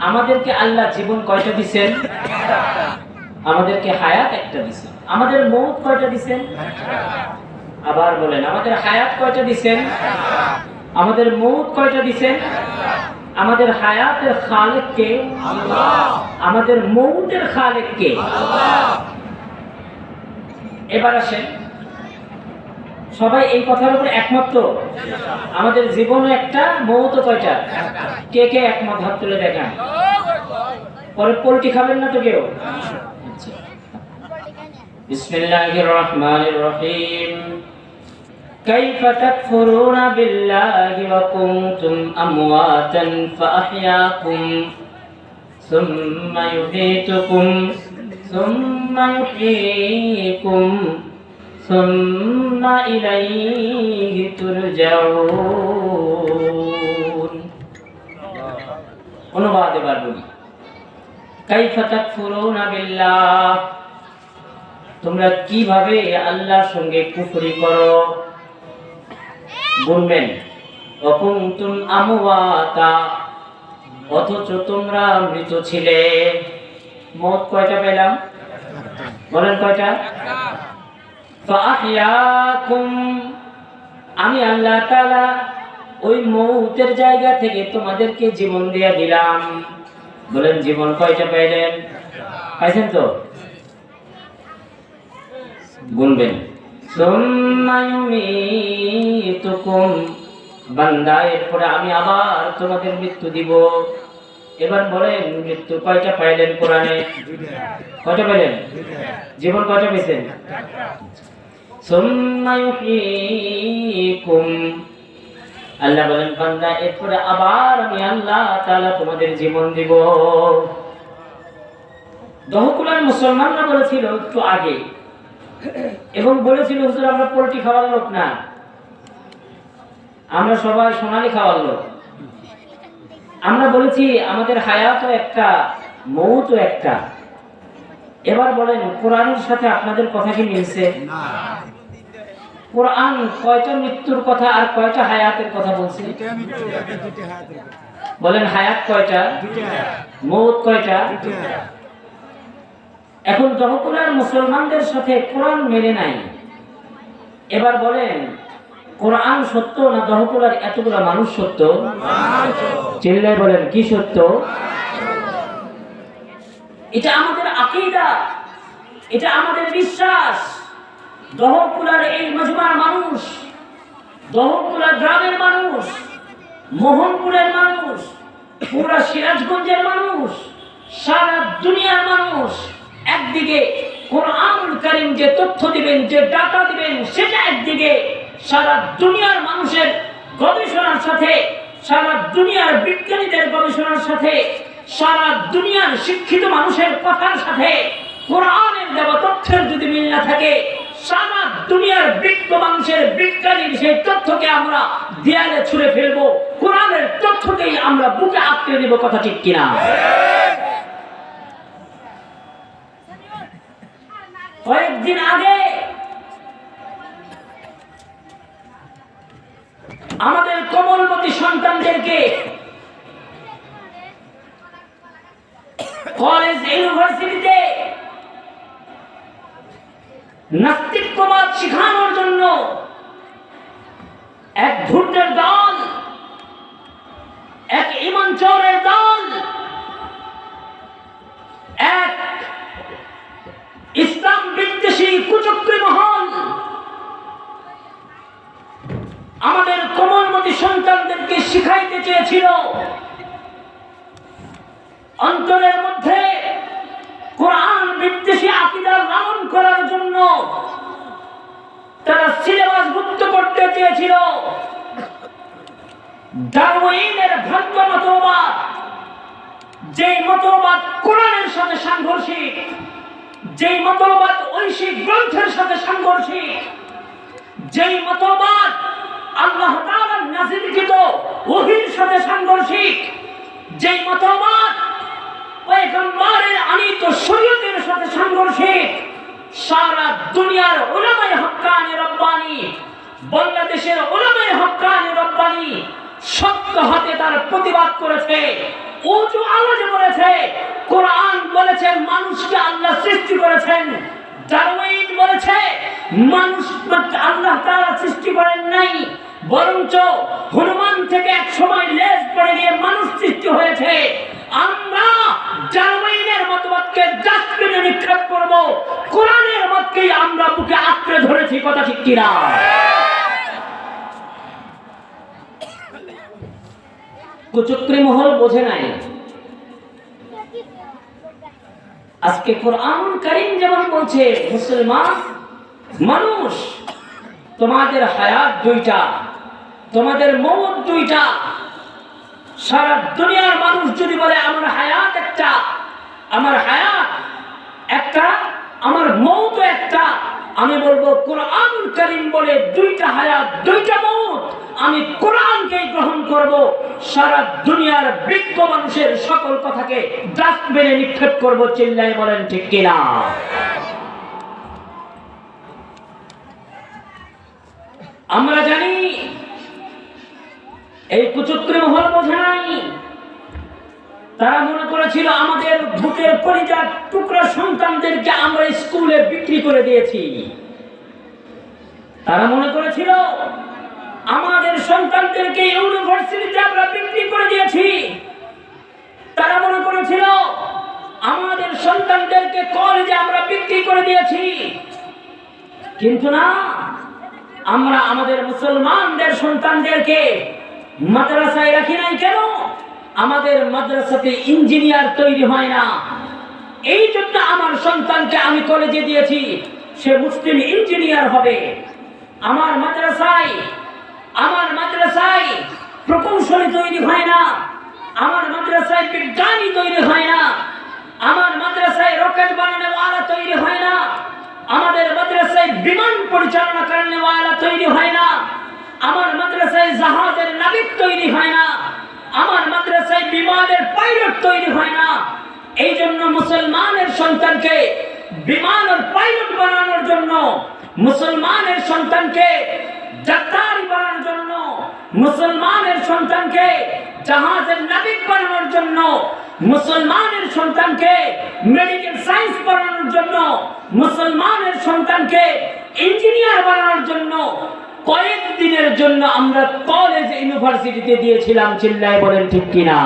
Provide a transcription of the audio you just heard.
আমাদেরকে আল্লাহ জীবন কয়টা দিছেন? আমাদেরকে হায়াত একটা দিছেন। আমাদের মৌত কয়টা দিছেন? আবার বলেন, আমাদের হায়াত কয়টা দিছেন? আমাদের মৌত কয়টা দিছেন? আমাদের হায়াতের খালেক কে? আমাদের মৌতের খালেক কে? এবার আসেন সবাই এই কথার উপর একমত তো? আমাদের জীবনে একটা মৌত কয়টা কে কে একমত হাত তুলে দেখান পরে পোলট্রি খাবেন না তো কেউ আচ্ছা। বিসমিল্লাহির রহমানির রহিম كيف تكفرون بالله وكنتم أمواتا فأحياكم ثم يميتكم ثم يحييكم ثم إليه ترجعون অনুবাদ এবার বলি কাইফা তাকফুরুনা বিল্লাহ তোমরা কিভাবে আল্লাহর সঙ্গে কুফরি করো বলবেন অকুন্তুম আমওয়াতা অথচ তোমরা মৃত ছিলে মত কয়টা পেলাম বলেন কয়টা ফাহিয়াকুম আমি আল্লাহ ওই মৌতের জায়গা থেকে তোমাদেরকে জীবন দিয়ে দিলাম। বলেন, জীবন কয়টা পাইলেন? পাইছেন তো? গুনবেন। বান্দা, এরপরে আমি আবার তোমাদের মৃত্যু দিব। এবার বলেন মৃত্যু কয়টা পাইলেন কোরআনে? কয়টা পাইলেন? জীবন কয়টা পেয়েছেন আল্লাহ বলেন, বান্দা, এরপরে আবার আমি আল্লাহ তোমাদের জীবন দিব। দহকুলার মুসলমানরা বলেছিল একটু আগে, এবং বলেছিল, হুজুর, আমরা পোলট্রি খাওয়ার লোক না। আমরা সবাই সোনালি খাওয়ার লোক। আমরা বলেছি আমাদের হায়াতও একটা মৌতও একটা। এবার বলেন কোরআনের সাথে আপনাদের কথা কি মিলছে? কোরআন কয়টা মৃত্যুর কথা আর কয়টা হায়াতের কথা বলছে? বলেন হায়াত কয়টা? মৌত কয়টা? এখন দহকুলার মুসলমানদের সাথে কোরআন মেলে নাই এবার বলেন কোরআন সত্য না দহকুলার এতগুলা মানুষ সত্য? চিল্লায় বলেন, কি সত্য? এটা আমাদের আকিদা। এটা আমাদের বিশ্বাস। দহকুলার এই মজমার মানুষ দহকুলার গ্রামের মানুষ, মোহনপুরের মানুষ, পুরা সিরাজগঞ্জের মানুষ, সারা দুনিয়ার মানুষ, একদিকে কোরআনুল কারীম যে তথ্য দিবেন, যে ডাটা দিবেন, সেটা একদিকে সারা দুনিয়ার মানুষের গবেষণার সাথে, সারা দুনিয়ার বিজ্ঞানীদের গবেষণার সাথে, সারা দুনিয়ার শিক্ষিত মানুষের কথার সাথে, কোরআনের তথ্যের যদি মিল না থাকে, সারা দুনিয়ার মানুষের বিজ্ঞানীর সেই তথ্যকে আমরা দেয়ালে ছুঁড়ে ফেলব, কোরআনের তথ্যকেই আমরা বুকে আঁকড়ে দেবো কথা ঠিক কিনা? কয়েকদিন আগে আমাদের কমলমতী সন্তানদেরকে কলেজ ইউনিভার্সিটিতে নাস্তিকবাদ শিখানোর জন্য সন্তানদেরকে শিখাইতে চেয়েছিল। অন্তরের মধ্যে কোরআন বিদ্বেষী আকিদা লালন করার জন্য তারা সিলেবাস মুক্ত করতে চেয়েছিল। ডারউইনের ভ্রান্ত মতবাদ, যেই মতবাদ কোরআনের সাথে সাংঘর্ষিক, যেই মতবাদ ঐশিক গ্রন্থের সাথে সাংঘর্ষিক, যেই মতবাদ আল্লাহ নাযিলকৃত ওহীর সাথে সাংঘর্ষিক যেই মতবাদ পয়গম্বরের আনিত শরীয়তের সাথে সাংঘর্ষিক, সারা দুনিয়ার রব্বানি, বাংলাদেশের রব্বানি হাতে তার প্রতিবাদ করেছে, উঁচু আওয়াজে বলে বলেছে, মানুষকে আল্লাহ সৃষ্টি করেছেন ডারউইন বলেছে, মানুষ আল্লাহ তারা সৃষ্টি করেন নাই বরঞ্চ হনুমান থেকে এক সময় লেজ পড়ে গিয়ে মানুষ সৃষ্টি হয়েছে। আমরা ডারউইনের মতবাদকে ডাস্টবিনে নিক্ষেপ করব। কোরআনের মতকেই আমরা বুকে আঁকড়ে ধরেছি, কথা ঠিক কিনা? কুচক্রি মহল বোঝে নাই। আজকে কোরআন করিম যেমন বলছে, মুসলমান, মানুষ, তোমাদের হায়াত দুইটা। তোমাদের মৌত দুইটা। সারা দুনিয়ার মানুষ যদি বলে, আমার হায়াত একটা, আমার হায়াত একটা, আমার মৌত একটা, আমি বলব, কোরআন করিম বলে দুইটা হায়াত, দুইটা মৌত আমি কোরআনকে গ্রহণ করব। সারা দুনিয়ার বৃক্ষ মানুষের সকল কথাকে ডাস্টবিনে নিক্ষেপ করব চিল্লাই বলেন, ঠিক কিনা? আমরা জানি এই কুচক্রি মহল নাই তারা মনে করেছিল, আমাদের বুকের পরিজার টুকরা সন্তানদেরকে আমরা স্কুলে বিক্রি করে দিয়েছি। তারা মনে করেছিল, আমাদের সন্তানদেরকে ইউনিভার্সিটিতে আমরা বিক্রি করে দিয়েছি। তারা মনে করেছিল, আমাদের সন্তানদেরকে কলেজে আমরা বিক্রি করে দিয়েছি। কিন্তু না, আমরা আমাদের মুসলমানদের সন্তানদেরকে মাদ্রাসায় রাখি নাই কেন? আমাদের মাদ্রাসাতে ইঞ্জিনিয়ার তৈরি হয় না। এই জন্য আমার সন্তানকে আমি কলেজে দিয়েছি। সে মুসলিম ইঞ্জিনিয়ার হবে। আমার মাদ্রাসায় আমার মাদ্রাসায় প্রকৌশলী তৈরি হয় না। আমার মাদ্রাসায় বিজ্ঞানী তৈরি হয় না। আমার মাদ্রাসায় রকেট বানানোওয়ালা তৈরি হয় না। আমাদের মাদ্রাসায় বিমান পরিচালনা করানোওয়ালা তৈরি হয় না। মাদ্রাসায় জাহাজের নাবিক তৈরি হয় না, আমার মাদ্রাসায় বিমানের পাইলট তৈরি হয় না। এই জন্য মুসলমানের সন্তানকে বিমানের পাইলট বানানোর জন্য, মুসলমানের সন্তানকে ডাক্তারি বানানোর জন্য, মুসলমানের সন্তানকে জাহাজের নাবিক বানানোর জন্য, মুসলমানের সন্তানকে মেডিকেল সায়েন্স বানানোর জন্য, মুসলমানের সন্তানকে ইঞ্জিনিয়ার বানানোর জন্য কয়েক দিনের জন্য আমরা কলেজ ইউনিভার্সিটিতে দিয়েছিলাম চিল্লায় বলেন ঠিক কিনা।